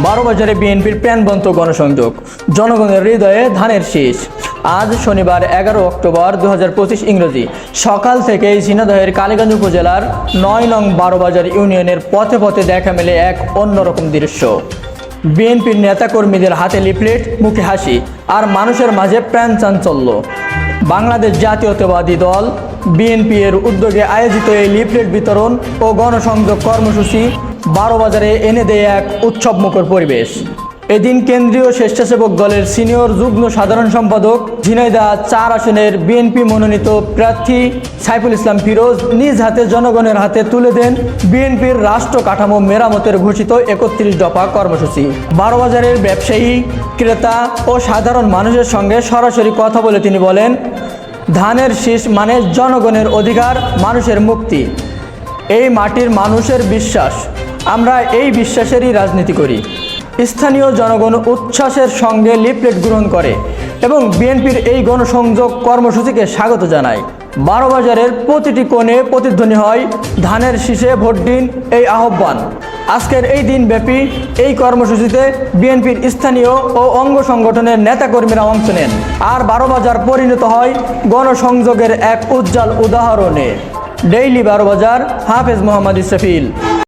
বারো বাজারে বিএনপির প্রাণবন্ত গণসংযোগ, জনগণের হৃদয়ে ধানের শীষ। আজ শনিবার এগারো অক্টোবর দু হাজার পঁচিশ ইংরেজি। সকাল থেকেই ঝিনাদহের কালীগঞ্জ উপজেলার নয় নং বারো বাজার ইউনিয়নের পথে পথে দেখা মেলে এক অন্যরকম দৃশ্য। বিএনপির নেতাকর্মীদের হাতে লিফলেট, মুখে হাসি, আর মানুষের মাঝে প্রাণ চাঞ্চল্য। বাংলাদেশ জাতীয়তাবাদী দল, বিএনপি এর উদ্যোগে আয়োজিত এই লিফলেট বিতরণ ও গণসংযোগ কর্মসূচি বারো বাজারে এনে দেয় এক উৎসবমুখর পরিবেশ। এদিন কেন্দ্রীয় স্বেচ্ছাসেবক দলের সিনিয়র যুগ্ম সাধারণ সম্পাদক ঝিনাইদা চার আসনের বিএনপি মনোনীত প্রার্থী সাইফুল ইসলাম ফিরোজ নিজ হাতে জনগণের হাতে তুলে দেন বিএনপির রাষ্ট্র কাঠামো মেরামতের ঘোষিত একত্রিশ দফা কর্মসূচি। বারো বাজারের ব্যবসায়ী, ক্রেতা ও সাধারণ মানুষের সঙ্গে সরাসরি কথা বলে তিনি বলেন, ধানের শীষ মানে জনগণের অধিকার, মানুষের মুক্তি। এই মাটির মানুষের বিশ্বাস। আমরা এই বিশ্বাসেরই রাজনীতি করি। স্থানীয় জনগণ উচ্ছ্বাসের সঙ্গে লিফলেট গ্রহণ করে এবং বিএনপির এই গণসংযোগ কর্মসূচিকে স্বাগত জানায়। বারো বাজারের প্রতিটি কোণে প্রতিধ্বনি হয়, ধানের শীষে ভোট দিন এই আহ্বান। আজকের এই দিনব্যাপী এই কর্মসূচিতে বিএনপির স্থানীয় ও অঙ্গ সংগঠনের নেতাকর্মীরা অংশ নেন। আর বারো বাজার পরিণত হয় গণসংযোগের এক উজ্জ্বল উদাহরণে। ডেইলি বারো বাজার, হাফেজ মোহাম্মদ ইসরাফিল।